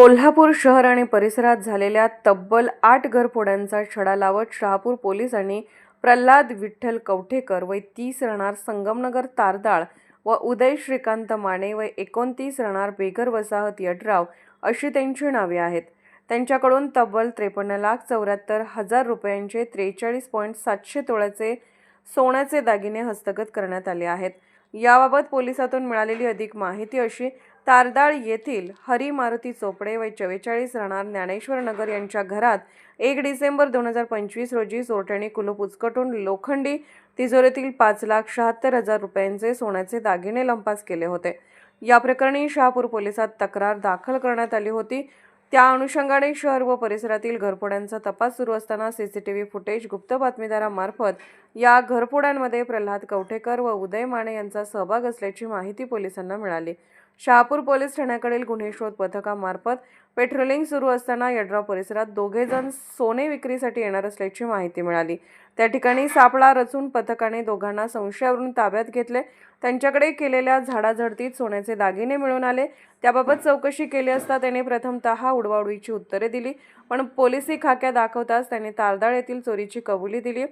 कोल्हापूर शहर आणि परिसरात झालेल्या तब्बल आठ घरफोड्यांचा छडा लावत शहापूर पोलिसांनी प्रल्हाद विठ्ठल कवठेकर वय तीस राहणार संगमनगर तारदाळ व उदय श्रीकांत माने वय एकोणतीस राहणार बेघर वसाहत यड्राव अशी त्यांची नावे आहेत. त्यांच्याकडून तब्बल त्रेपन्न लाख चौऱ्याहत्तर हजार रुपयांचे त्रेचाळीस पॉईंट सातशे तोळ्याचे सोन्याचे दागिने हस्तगत करण्यात आले आहेत. याबाबत पोलिसातून मिळालेली अधिक माहिती अशी तारदाळ येथील हरी मारुती चोपडे वय चव्वेचाळीस राहणार ज्ञानेश्वर नगर यांच्या घरात एक डिसेंबर दोन हजार पंचवीस रोजी चोरट्याने कुलूप उचकटून लोखंडी तिजोरीतील पाच लाख शहात्तर हजार रुपयांचे सोन्याचे दागिने लंपास केले होते. या प्रकरणी शहापूर पोलिसात तक्रार दाखल करण्यात आली होती. त्या अनुषंगाने शहर व परिसरातील घरफोड्यांचा तपास सुरू असताना सीसीटीव्ही फुटेज गुप्त बातमीदारामार्फत या घरफोड्यांमध्ये प्रल्हाद कवठेकर व उदय माने यांचा सहभाग असल्याची माहिती पोलिसांना मिळाली. शहापूर पोलीस ठाण्याकडील गुन्हे शोध पथकामार्फत पेट्रोलिंग सुरू असताना यड्रा परिसरात दोघे जण सोने विक्रीसाठी येणार असल्याची माहिती मिळाली. त्या ठिकाणी सापळा रचून पथकाने दोघांना संशयावरून ताब्यात घेतले. त्यांच्याकडे केलेल्या झाडाझडतीत सोन्याचे दागिने मिळून आले. त्याबाबत चौकशी केली असता त्याने प्रथमतः उडवाउडवीची उत्तरे दिली. पण पोलिसी खाक्या दाखवताच त्याने तारदाळ येथील चोरीची कबुली दिली.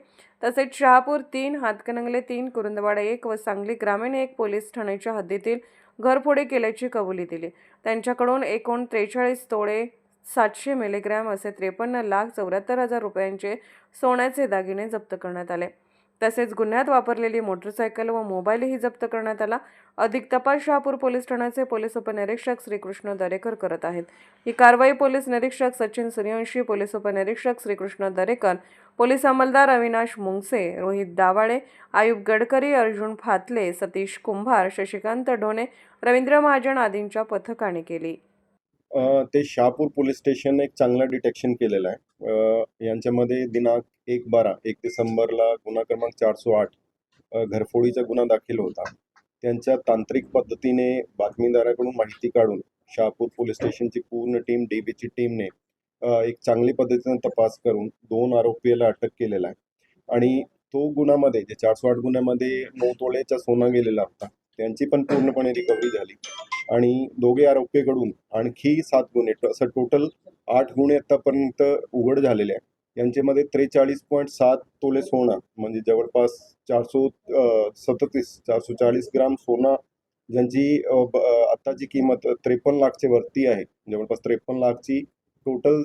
तसेच शहापूर तीन हातकणंगले तीन कुरुंदवाडा एक व सांगली ग्रामीण एक पोलीस ठाण्याच्या हद्दीतील घरफोडी केल्याची कबुली दिली. त्यांच्याकडून एकूण त्रेचाळीस तोळे सातशे मिलीग्रॅम असे त्रेपन्न लाख चौऱ्याहत्तर हजार रुपयांचे सोन्याचे दागिने जप्त करण्यात आले. तसेच गुन्ह्यात वापरलेली मोटरसायकल व मोबाईलही जप्त करण्यात आला. अधिक तपास शहापूर पोलीस ठाण्याचे पोलीस उपनिरीक्षक श्रीकृष्ण दरेकर करत आहेत. ही कारवाई पोलीस निरीक्षक सचिन सूर्यवंशी पोलीस उपनिरीक्षक श्रीकृष्ण दरेकर पोलीस अंमलदार अविनाश मुंगसे रोहित दावाळे आयुब गडकरी अर्जुन फातले सतीश कुंभार शशिकांत ढोणे रवींद्र महाजन आदींच्या पथकाने केली. ते शहापूर पोलीस स्टेशन एक चांगला डिटेक्शन केलेलं आहे. यांच्यामध्ये दिनांक एक बारा एक डिसेंबरला गुन्हा क्रमांक चारशे आठ घरफोडीचा गुन्हा दाखल होता. त्यांच्या तांत्रिक पद्धतीने बातमीदाराकडून माहिती काढून शहापूर पोलीस स्टेशनची पूर्ण टीम डी बीची टीमने एक चांगली पद्धतीने तपास करून दोन आरोपीला अटक केलेला आहे. आणि तो गुन्ह्यामध्ये जे चारशे आठ गुन्ह्यामध्ये नऊ तोळ्याचा सोना गेलेला होता त्यांची पण पूर्णपणे रिकव्हरी झाली. आणि दोघे आरोपीकडून आणखी सात गुन्हे असं टोटल आठ गुन्हे आतापर्यंत उघड झालेले आहे यांच्यामध्ये त्रेचाळीस पॉईंट सात तोले सोनं म्हणजे जवळपास चारशे सदतीस चारशे चाळीस ग्राम सोनं ज्यांची ब- आत्ताची किंमत त्रेपन्न लाखच्या वरती आहे. जवळपास त्रेपन्न लाखची टोटल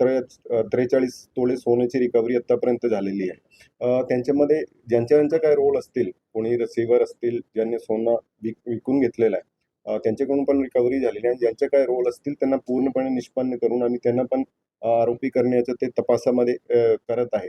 त्रे त्रेचाळीस तोळे सोन्याची रिकव्हरी आत्तापर्यंत झालेली आहे. त्यांच्यामध्ये ज्यांच्या ज्यांच्या काय रोल असतील कोणी रिसिव्हर असतील ज्यांनी सोनं विक विकून घेतलेलं आहे त्यांच्याकडून पण रिकव्हरी झालेली आहे. आणि ज्यांचे काय रोल असतील त्यांना पूर्णपणे निष्पन्न करून आम्ही त्यांना पण आरोपी करण्याचं ते तपासामध्ये करत आहे.